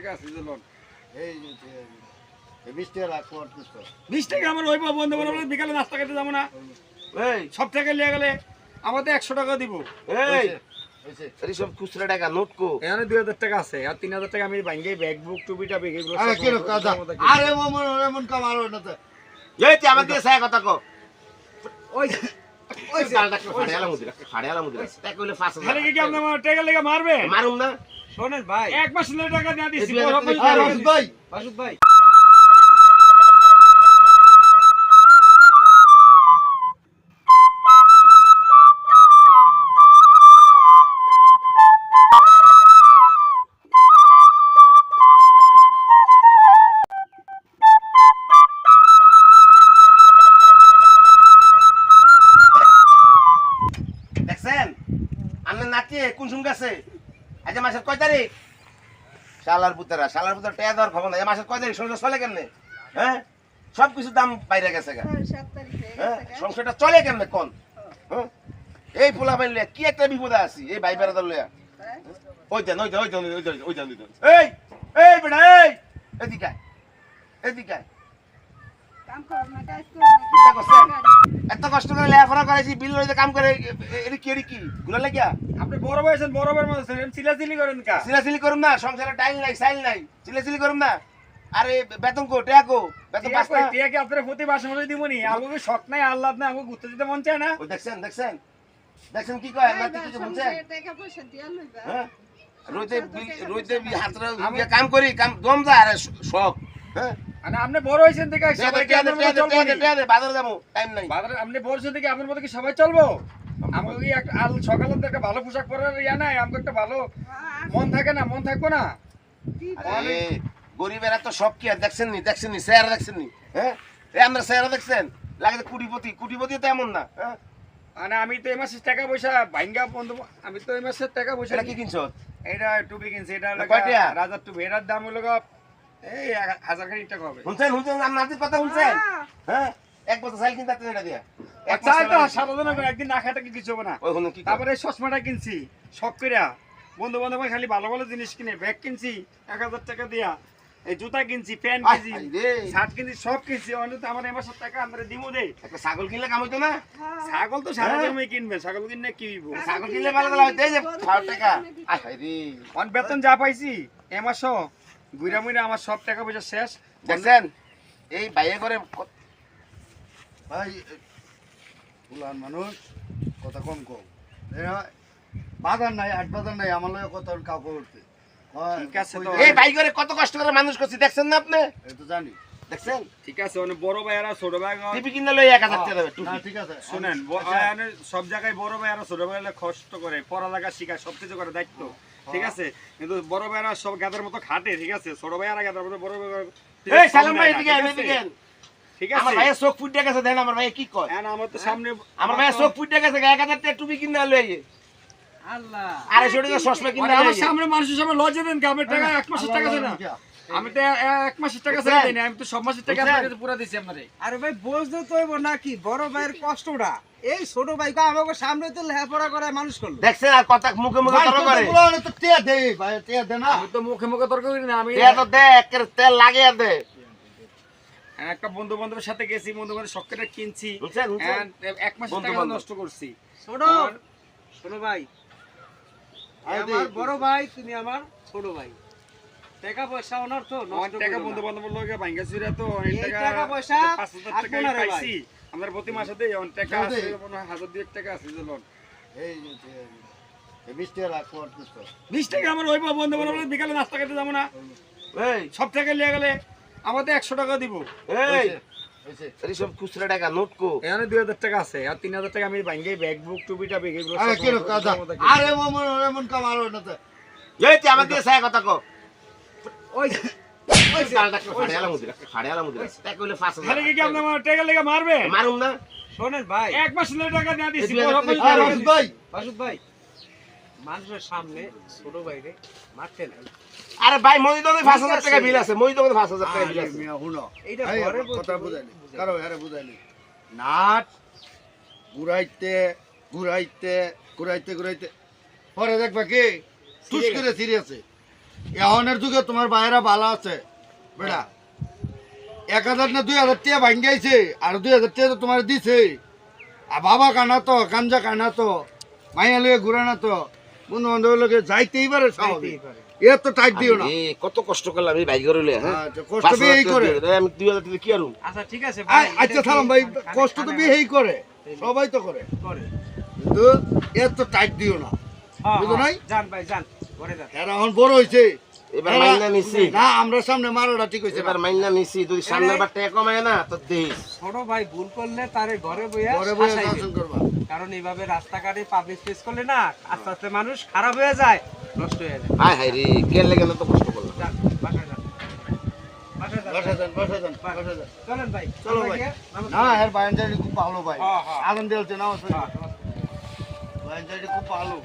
টাকা আছে যে লোন এই বিশ টাকা রাখ বিশ টাকা আমার ওই বন্ধু বান্ধব বিকালে নাস্তা খেতে যাব না। এই সব টাকা নিয়ে গেলে আমাদের একশো টাকা দিব। এই সব খুচরা টাকা নোট কো। এখানে দুই হাজার টাকা আছে আর তিন হাজার টাকা আমি ব্যাংকে ব্যাগ বুক টুপিটা ব্যাগ আরে সব কেন আমার কাজা মতো কি- আরে এমন এমন কাম আর না তো এই তুই আমাকে দিয়ে কথা কো ওই ওই গালটা সাড়ে মুদিরা সাড়ে মুদিরা তাই কইলে 5000 খালি কি আপনি আমার লেগে মারবেন মারুম না। শোনেন ভাই। এক মাস টাকা আর দিয়ে রশিদ ভাই ভাই। দেখছেন? আমার নাতি কোন সুম গেছে? আজ মাসের কয় তারিখ? শালার পুতারা শালার পুতারা টেয়া দেওয়ার খবর নাই। এ মাসের কয় তারিখ? সংসার চলে কেমনে? হ্যাঁ? সব কিছু দাম বাইরে গেছে গা। হয়ে হ্যাঁ? সংসারটা চলে কেমনে কোন? হ্যাঁ? এই পোলা পাইলে কি একটা বিপদে আছি? এই ভাই বেড়া হ্যাঁ? ওই দেন ওই দেন ওই দেন ওই দেন ওই দেন এই এই বেটা এই! এদিকে আয়, এত কষ্ট? করে লেখাপড়া করেছি বিল লইতে কাম করে এ- এ- এটা কি এটা কি? গুলা লাগিয়া? আপনি বড় ভাই আছেন বড় ভাইয়ের মতো আছেন চিলাচিলি করেন কা? সিলাসিলি করুম না সংসারে টাইল নাই সাইল নাই সিলাসিলি করুম না। আরে বেতন কো টেয়া কো বেতন পাঁচ না। টিয়া কি আপনার প্রতি মাসে মাসে দিবনি আমাকে শখ নাই আল্লাহ নাই আমাকে ঘুরতে যেতে মন চায় না। ওই দেখছেন দেখছেন। দেখছেন কি কয় না এই কি বা, টাকা পয়সা দিয়া লইবা। হ্যাঁ? রইতে রইতে হাতরা কাম করি কাম দম যা আরে শখ। হ্যাঁ? মানে আপনি বড় হয়েছেন দেখে সবাই কি আপনার মতো দে, টেয়া দে, চলবো বাজারে যাব টাইম নাই। বাজারে আপনি বড় আপনার মতো কি সবাই চলবো? আমাকে কি এক- আল সকালে একটা ভালো পোশাক পরার ইয়া নাই? আমাকে একটা ভালো মন থাকে না মন থাকব না? গরিবের এত সব কি আর দেখছেন নি দেখছেন নি দেখছেন নি হ্যাঁ আমরা দেখছেন? লাগে কুটিপতি। কুটিপতি তো এমন না হ্যাঁ? মানে আমি তো এই মাসের টাকা পয়সা ভাঙ্গা বন্ধু আমি তো এই মাসের টাকা পয়সা কি কিনছো? এটা টুপি কিনছি এটা রাজার টুপি। এটার দাম হলো এই হাজার খানিক টাকা হবে। শুনছেন শুনছেন আমার নাতির কথা শুনছেন? হ্যাঁ। এক বছর সাইল কিনতে এটা দিয়া। এক তো সারাদিন একদিন না খাটা কিছু হবে না। কি তারপরে চশমাটা কিনছি শখ করিয়া বন্ধু বান্ধব খালি ভালো ভালো জিনিস কিনে ব্যাগ কিনছি এক হাজার টাকা দিয়া। এই জুতা কিনছি প্যান্ট কিনছি শার্ট কিনছি সব কিনছি অনেক আমার এই মাসের টাকা আমরা দিমু দে। একটা ছাগল কিনলে কাম হইতো না? হ্যাঁ। ছাগল তো সারা হ্যাঁ। জমি কিনবে ছাগল কিনলে কি হইব? ছাগল কিনলে ভালো ভালো হইতো এই যে ছয় টাকা। আয় হায় রে। অন বেতন যা পাইছি এ মাসও গুইরা মুইরা আমার সব টাকা পয়সা শেষ। দেখছেন? এই বাইরে করে ভাই ফুলান মানুষ কথা কম কম বাজার নাই হাট বাজার নাই আমার লগে কত কাউকে উঠতে ঠিক আছে এই বাই করে কত কষ্ট করে মানুষ করছি দেখছেন না আপনি? এই তো জানি। দেখছেন? ঠিক আছে মানে বড় ভাইয়ারা ছোট ভাই টিপি কিনলে লই এক হাজার টাকা দেবে না ঠিক আছে। শুনেন আচ্ছা, সব জায়গায় বড় ভাইয়ারা ছোট ভাইয়ারা কষ্ট করে পড়ালেখা শিখায় সবকিছু করে দায়িত্ব। ঠিক আছে? কিন্তু বড় ভাইয়ারা সব গাদের মতো খাটে ঠিক আছে? ছোট ভাইয়ারা গাদের মতো বড় এই সালাম ভাই ঠিক এদিকে আয়, আছে? আমার চোখ ফুটে গেছে দেন আমার ভাই কি কয়? এখন আমার তো সামনে আমার ভাইয়ের চোখ ফুটে গেছে এক হাজার টাকা টুপি কিনে লই আল্লাহ। টাকা সসমে কিনে আমার সামনে মানুষের সামনে লজ্জা দেন? টাকা এক মাসের টাকা আছে না। আমি তো এক মাসের টাকা আমি তো সব মাসের টাকা কাছে পুরা দিছি আপনারে। আরে ভাই বুঝতে তো নাকি বড় ভাইয়ের কষ্টটা। এই ছোট ভাইকে আমাকে সামনে তো লেখাপড়া করে মানুষ করল। দেখছেন আর কথা মুখে মুখে তর্ক করে। তো টিয়া দে ভাই টিয়া দে না। আমি তো মুখে মুখে তর্ক করি না আমি তেল তো দে একের তেল লাগিয়ে দে। একটা বন্ধু বান্ধবের সাথে গেছি বন্ধু বান্ধব সবকটা কিনছি। বুঝছেন, বুঝছেন? এক মাসের টাকা নষ্ট করছি। ছোট ছোট ভাই। আরে আমার বড় ভাই তুমি আমার ছোট ভাই। টাকা পয়সা ওনার তো টাকা বন্ধু না। বান্ধবের লগে ভাঙ্গা চুরা তো অনেক টাকা টাকা পয়সা পাঁচ হাজার টাকা না ভাই। পাইছি। আমরা প্রতি মাসে দেই অনেক টাকা আছে দে। হাজার দুয়েক টাকা আছে যে লোন। এই যে টিয়া দে। এই বিশ টাকা রাখ বিশ টাকা আমার ওই বন্ধু বান্ধব বিকালে নাস্তা খেতে যাব না। এই। সব টাকা নিয়ে গেলে আমাদের একশো টাকা দিব। এই। সব খুচরা টাকা নোট কো। এখানে দুই হাজার টাকা আছে আর তিন হাজার টাকা আমি ব্যাগ বুক টুপিটা আরে এমন না তো। এই আমাকে কথা কো। ওই ওই গালটা সাড়ে আলা মুদিরা সাড়ে আলা মুদিরা তাই কইলে 5000 খালি কি আপনি আমার টাকা লেগে মারবেন মারুম না। শোনেন ভাই। এক মাস টাকা দিয়ে দিচ্ছি হাজার টাকা মাস আর দিয়ে রশিদ ভাই। ভাই মানুষের সামনে ছোট ভাইরে মারতে নাই। আরে ভাই মনি দোকানে 5000 টাকা বিল আছে মনি দোকানে 5000 টাকা বিল আছে। মিয়া হুনো এইটা এই ঘরে কথা বলতে- বুঝাইলি বুঝাইলি। কারও আরে বুঝাইলি নাট ঘুরাইতে ঘুরাইতে ঘুরাইতে ঘুরাইতে। পরে দেখবা কি? টুস করে সিরিয়াসে। এহনের যুগে তোমার বাইরা ভালো আছে বেড়া। এক হাজার না দুই হাজার টিয়া ভাঙ্গাইছে আর দুই হাজার টাকা তো তোমার দিছে। আর বাবা কানা তো কাঞ্জা কানা তো মাইয়া ঘুরে না তো বন্ধু বান্ধব লোকে যাইতেই পারে স্বাভাবিক। যাইতেই তো টাইট দিও না। কত কষ্ট করলাম এই ভাই করে হ্যাঁ? আচ্ছা, কষ্ট বিয়েই করে। আমি দুই হাজার টাকা কি আরুম আচ্ছা ঠিক আছে আচ্ছা থালাম ভাই কানে- কষ্ট তো কানে- বিয়েই করে সবাই তো করে। করে। কিন্তু তো টাইট দিও না। হ্যাঁ, বুঝো হ্যাঁ, নাই? যান ভাই যান। এরা এখন বড় হয়েছে এবার মাইনা নিছি। না আমরা সামনে মারাটা ঠিক হয়েছে এবার মাইনা নিছি যদি সামনের বার টাকা কমায় না তো দেশ ছোট ভাই ভুল করলে তারে ঘরে বইয়া ঘরে বসে শাসাইবে। শাসন করবা। কারণ এইভাবে রাস্তাঘাটে পাবলিক স্পেস করলে না আস্তে আস্তে মানুষ খারাপ হয়ে যায় নষ্ট হয়ে যায়। হায় হায় রে কে লেগে না তো কষ্ট করলাম? বাসায় যান বসে যান বসে। যান। চলেন ভাই চলো ভাই। না হ্যাঁ বায়ানজারি খুব ভালো ভাই। আনন্দ না হ্যাঁ, হ্যাঁ। খুব ভালো।